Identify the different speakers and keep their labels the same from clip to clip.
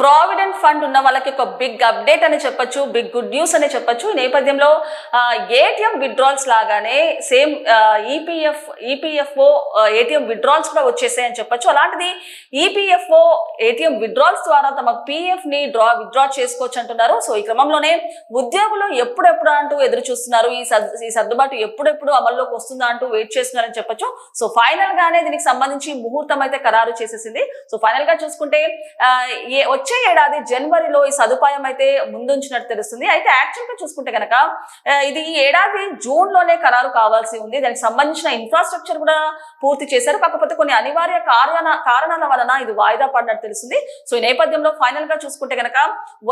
Speaker 1: Provident fund ఉన్న వాళ్ళకి ఒక బిగ్ అప్డేట్ అని చెప్పొచ్చు బిగ్ గుడ్ న్యూస్ అని చెప్పొచ్చు. ఈ నేపథ్యంలో ఏటీఎం విత్డ్రాల్స్ లాగానే same EPF EPFO ATM withdrawals కూడా వచ్చేసాయని చెప్పొచ్చు. అలాంటిది ఈపీఎఫ్ఓ ఏటీఎం విత్డ్రాల్స్ ద్వారా తమ పిఎఫ్ని డ్రా విత్డ్రా చేసుకోవచ్చు అంటున్నారు. సో ఈ క్రమంలోనే ఉద్యోగులు ఎప్పుడెప్పుడు అంటూ ఎదురు చూస్తున్నారు. ఈ ఈ సర్దుబాటు ఎప్పుడెప్పుడు అమల్లోకి వస్తుందా అంటూ వెయిట్ చేస్తున్నారని చెప్పొచ్చు. సో ఫైనల్ గానే దీనికి సంబంధించి ముహూర్తం అయితే ఖరారు చేసేసింది. సో ఫైనల్గా చూసుకుంటే ఏ వచ్చే ఏడాది జనవరిలో ఈ సదుపాయం అయితే ముందుంచినట్టు తెలుస్తుంది. అయితే యాక్చువల్గా చూసుకుంటే కనుక ఇది ఈ ఏడాది జూన్లోనే ఖరారు కావాల్సి ఉంది. దానికి సంబంధించిన ఇన్ఫ్రాస్ట్రక్చర్ కూడా పూర్తి చేశారు. కాకపోతే కొన్ని అనివార్య కారణ కారణాల వలన ఇది వాయిదా పడినట్టు తెలుస్తుంది. సో ఈ నేపథ్యంలో ఫైనల్గా చూసుకుంటే కనుక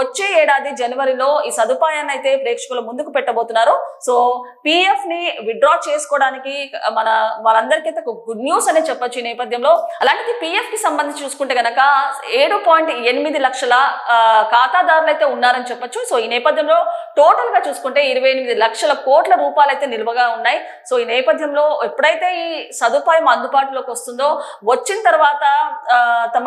Speaker 1: వచ్చే ఏడాది జనవరిలో ఈ సదుపాయాన్ని అయితే ప్రేక్షకులు ముందుకు పెట్టబోతున్నారు. సో పిఎఫ్ని విత్డ్రా చేసుకోవడానికి మన వాళ్ళందరికీ అయితే ఒక గుడ్ న్యూస్ అనే చెప్పొచ్చు ఈ నేపథ్యంలో. అలాంటిది పిఎఫ్కి సంబంధించి చూసుకుంటే కనుక ఏడు పాయింట్ ఎనిమిది లక్షల ఖాతాదారులు అయితే ఉన్నారని చెప్పొచ్చు. సో ఈ నేపథ్యంలో టోటల్గా చూసుకుంటే ఇరవై ఎనిమిది లక్షల కోట్ల రూపాయలు అయితే నిల్వగా ఉన్నాయి. సో ఈ నేపథ్యంలో ఎప్పుడైతే ఈ సదుపాయం అందుబాటులోకి వస్తుందో వచ్చిన తర్వాత తమ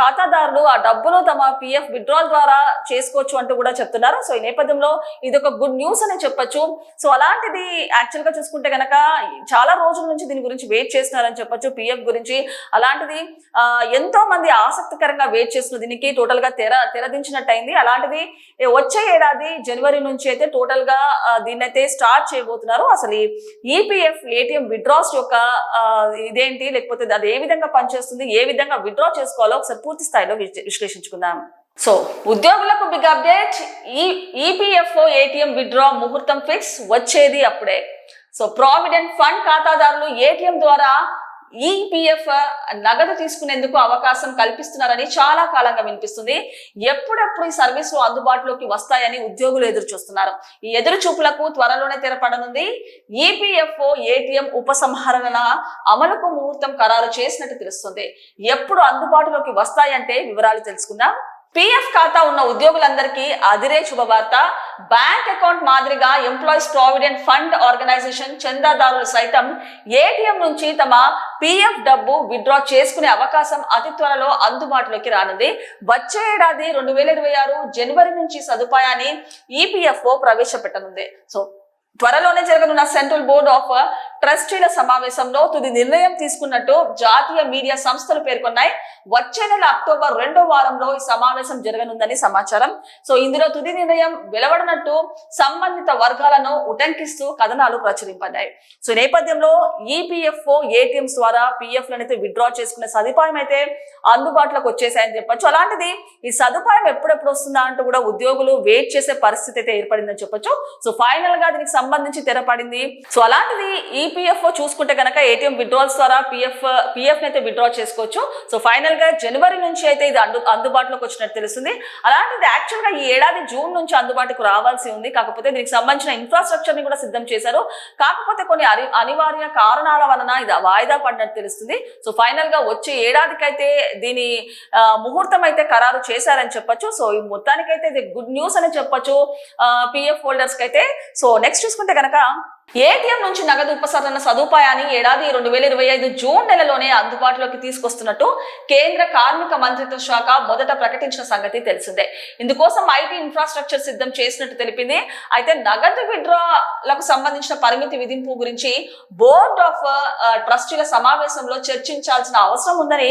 Speaker 1: ఖాతాదారులు ఆ డబ్బును తమ పిఎఫ్ విత్డ్రాల్ ద్వారా చేసుకోవచ్చు అంటూ కూడా చెప్తున్నారు. సో ఈ నేపథ్యంలో ఇది ఒక గుడ్ న్యూస్ అని చెప్పొచ్చు. సో అలాంటిది యాక్చువల్గా చూసుకుంటే కనుక చాలా రోజుల నుంచి దీని గురించి వెయిట్ చేస్తున్నారని చెప్పొచ్చు. పిఎఫ్ గురించి అలాంటిది ఎంతో మంది ఆసక్తికరంగా వెయిట్ చేస్తున్న దీనికి టోటల్ గా తెర తెరదించినట్టయింది అలాంటిది వచ్చే ఏడాది జనవరి నుంచి అయితే టోటల్గా దీన్ని అయితే స్టార్ట్ చేయబోతున్నారు. అసలు ఈపీఎఫ్ ఏటీఎం విడ్రాస్ యొక్క ఇదేంటి? లేకపోతే అది ఏ విధంగా పనిచేస్తుంది? ఏ విధంగా విడ్రా చేసుకోవాలో ఒకసారి పూర్తి స్థాయిలో విశ్లేషించుకుందాం. సో ఉద్యోగులకు బిగ్ అప్డేట్ ఈ ఈపీఎఫ్ఓ ఏటీఎం విడ్రా ముహూర్తం ఫిక్స్ వచ్చేది అప్పుడే. సో ప్రావిడెంట్ ఫండ్ ఖాతాదారులు ఏటీఎం ద్వారా ఈపీఎఫ్ నగదు తీసుకునేందుకు అవకాశం కల్పిస్తున్నారని చాలా కాలంగా వినిపిస్తుంది. ఎప్పుడెప్పుడు ఈ సర్వీసులు అందుబాటులోకి వస్తాయని ఉద్యోగులు ఎదురు చూస్తున్నారు ఈ ఎదురు చూపులకు త్వరలోనే తెరపడనుంది. ఈపీఎఫ్ఓ ఏటీఎం ఉపసంహరణ అమలుకు ముహూర్తం ఖరారు చేసినట్టు తెలుస్తుంది. ఎప్పుడు అందుబాటులోకి వస్తాయంటే వివరాలు తెలుసుకుందాం. పిఎఫ్ ఖాతా ఉన్న ఉద్యోగులందరికీ అదిరే శుభవార్త. బ్యాంక్ అకౌంట్ మాదిరిగా ఎంప్లాయీస్ ప్రావిడెంట్ ఫండ్ ఆర్గనైజేషన్ చందాదారులు సైతం ఏటీఎం నుంచి తమ పిఎఫ్ డబ్బు విత్డ్రా చేసుకునే అవకాశం అతి త్వరలో అందుబాటులోకి రానుంది. వచ్చే ఏడాది రెండు వేల ఇరవై ఆరు జనవరి నుంచి సదుపాయాన్ని ఈపీఎఫ్ఓ ప్రవేశపెట్టనుంది. సో త్వరలోనే జరగనున్న సెంట్రల్ బోర్డ్ ఆఫ్ ట్రస్టీల సమావేశంలో తుది నిర్ణయం తీసుకున్నట్టు జాతీయ మీడియా సంస్థలు పేర్కొన్నాయి. వచ్చే నెల అక్టోబర్ రెండో వారంలో ఈ సమావేశం జరగనుందని సమాచారం. సో ఇందులో తుది నిర్ణయం వెలువడనట్టు సంబంధిత వర్గాలను ఉటంకిస్తూ కథనాలు ప్రచురింపడ్డాయి. సో నేపథ్యంలో ఈపీఎఫ్ఓ ఏటీఎంస్ ద్వారా పిఎఫ్ అయితే విత్డ్రా చేసుకునే సదుపాయం అయితే అందుబాటులోకి వచ్చేసాయని చెప్పొచ్చు. అలాంటిది ఈ సదుపాయం ఎప్పుడెప్పుడు వస్తుందా అంటూ కూడా ఉద్యోగులు వెయిట్ చేసే పరిస్థితి అయితే ఏర్పడిందని చెప్పొచ్చు. సో ఫైనల్గా దీనికి సంబంధించి తెరపడింది. సో అలాంటిది ఈ ఈపీఎఫ్ఓ చూసుకుంటే కనుక ఏటీఎం విత్డ్రాల్స్ ద్వారా పిఎఫ్ పిఎఫ్ అయితే విత్డ్రా చేసుకోవచ్చు. సో ఫైనల్గా జనవరి నుంచి అయితే ఇది అందు అందుబాటులోకి వచ్చినట్టు తెలుస్తుంది. అలాంటిది యాక్చువల్గా ఈ ఏడాది జూన్ నుంచి అందుబాటుకు రావాల్సి ఉంది. కాకపోతే దీనికి సంబంధించిన ఇన్ఫ్రాస్ట్రక్చర్ని కూడా సిద్ధం చేశారు. కాకపోతే కొన్ని అని అనివార్య కారణాల వలన ఇది వాయిదా పడినట్టు తెలుస్తుంది. సో ఫైనల్గా వచ్చే ఏడాదికైతే దీని ముహూర్తం అయితే ఖరారు చేశారని చెప్పొచ్చు. సో ఈ మొత్తానికైతే ఇది గుడ్ న్యూస్ అని చెప్పొచ్చు పిఎఫ్ హోల్డర్స్కి అయితే సో నెక్స్ట్ చూసుకుంటే కనుక ఏటీఎం నుంచి నగదు ఉపసరణ సదుపాయాన్ని ఏడాది రెండు వేల ఇరవై ఐదు జూన్ నెలలోనే అందుబాటులోకి తీసుకొస్తున్నట్టు కేంద్ర కార్మిక మంత్రిత్వ శాఖ మొదట ప్రకటించిన సంగతి తెలిసిందే. ఇందుకోసం ఐటీ ఇన్ఫ్రాస్ట్రక్చర్ సిద్ధం చేసినట్టు తెలిపింది. అయితే నగదు విడ్రాలకు సంబంధించిన పరిమితి విధింపు గురించి బోర్డ్ ఆఫ్ ట్రస్టీల సమావేశంలో చర్చించాల్సిన అవసరం ఉందని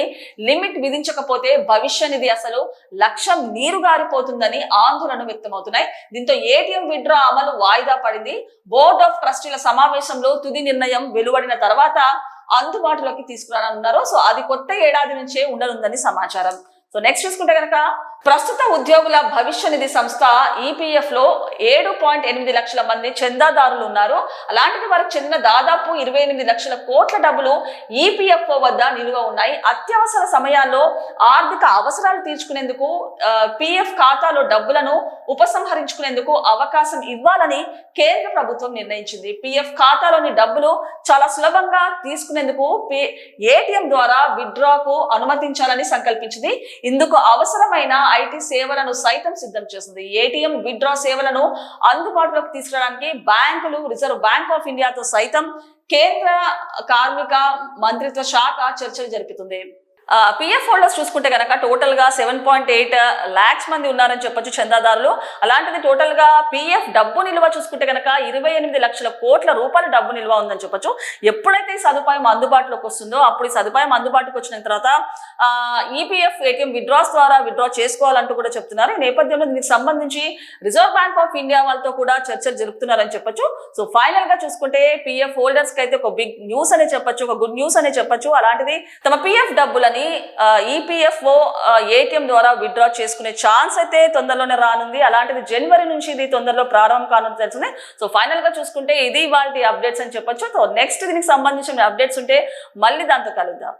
Speaker 1: లిమిట్ విధించకపోతే భవిష్య నిధి అసలు లక్ష్యం నీరు గారిపోతుందని ఆందోళన వ్యక్తమవుతున్నాయి. దీంతో ఏటీఎం విడ్రా అమలు వాయిదా పడింది. బోర్డ్ ఆఫ్ ట్రస్ట్ ట్రస్టీల సమావేశంలో తుది నిర్ణయం వెలువడిన తర్వాత అందుబాటులోకి తీసుకురానున్నారు. సో అది కొత్త ఏడాది నుంచే ఉండనుందని సమాచారం. సో నెక్స్ట్ చూసుకుంటే కనుక ప్రస్తుత ఉద్యోగుల భవిష్య నిధి సంస్థ ఈపీఎఫ్లో ఏడు పాయింట్ ఎనిమిది లక్షల మంది చందాదారులు ఉన్నారు. అలాంటిది వారికి చెందిన దాదాపు ఇరవై ఎనిమిది లక్షల కోట్ల డబ్బులు ఈపీఎఫ్ఓ వద్ద నిలువ ఉన్నాయి. అత్యవసర సమయాల్లో ఆర్థిక అవసరాలు తీర్చుకునేందుకు పిఎఫ్ ఖాతాలో డబ్బులను ఉపసంహరించుకునేందుకు అవకాశం ఇవ్వాలని కేంద్ర ప్రభుత్వం నిర్ణయించింది. పిఎఫ్ ఖాతాలోని డబ్బులు చాలా సులభంగా తీసుకునేందుకు ఏటీఎం ద్వారా విత్డ్రాకు అనుమతించాలని సంకల్పించింది. ఇందుకు అవసరమైన ఐటీ సేవలను సైతం సిద్ధం చేసింది ఏటీఎం విత్డ్రా సేవలను అందుబాటులోకి తీసుకురావడానికి బ్యాంకులు రిజర్వ్ బ్యాంక్ ఆఫ్ ఇండియాతో సైతం కేంద్ర కార్మిక మంత్రిత్వ శాఖ చర్చలు జరుపుతుంది. పిఎఫ్ హోల్డర్స్ చూసుకుంటే కనుక టోటల్గా సెవెన్ పాయింట్ ఎయిట్ ల్యాక్స్ మంది ఉన్నారని చెప్పొచ్చు చందాదారులు. అలాంటిది టోటల్గా పిఎఫ్ డబ్బు నిల్వ చూసుకుంటే కనుక ఇరవై ఎనిమిది లక్షల కోట్ల రూపాయల డబ్బు నిల్వ ఉందని చెప్పొచ్చు. ఎప్పుడైతే ఈ సదుపాయం అందుబాటులోకి వస్తుందో అప్పుడు ఈ సదుపాయం అందుబాటులోకి వచ్చిన తర్వాత ఈపీఎఫ్ ఏటీఎం విత్డ్రాస్ ద్వారా విత్డ్రా చేసుకోవాలంటూ కూడా చెప్తున్నారు. ఈ నేపథ్యంలో దీనికి సంబంధించి రిజర్వ్ బ్యాంక్ ఆఫ్ ఇండియా వాళ్ళతో కూడా చర్చలు జరుపుతున్నారని చెప్పొచ్చు. సో ఫైనల్గా చూసుకుంటే పిఎఫ్ హోల్డర్స్కి అయితే ఒక బిగ్ న్యూస్ అనే చెప్పొచ్చు ఒక గుడ్ న్యూస్ అనే చెప్పొచ్చు. అలాంటిది తమ పిఎఫ్ డబ్బులను ఈపీఎఫ్ఓ ఏటీఎం ద్వారా విత్డ్రా చేసుకునే ఛాన్స్ అయితే తొందరలోనే రానుంది. అలాంటిది జనవరి నుంచి ఇది తొందరలో ప్రారంభం కానుంది తెలిసింది సో ఫైనల్గా చూసుకుంటే ఇది వాళ్ళ అప్డేట్స్ అని చెప్పొచ్చు. సో నెక్స్ట్ దీనికి సంబంధించిన అప్డేట్స్ ఉంటే మళ్ళీ దాంతో కలుద్దాం.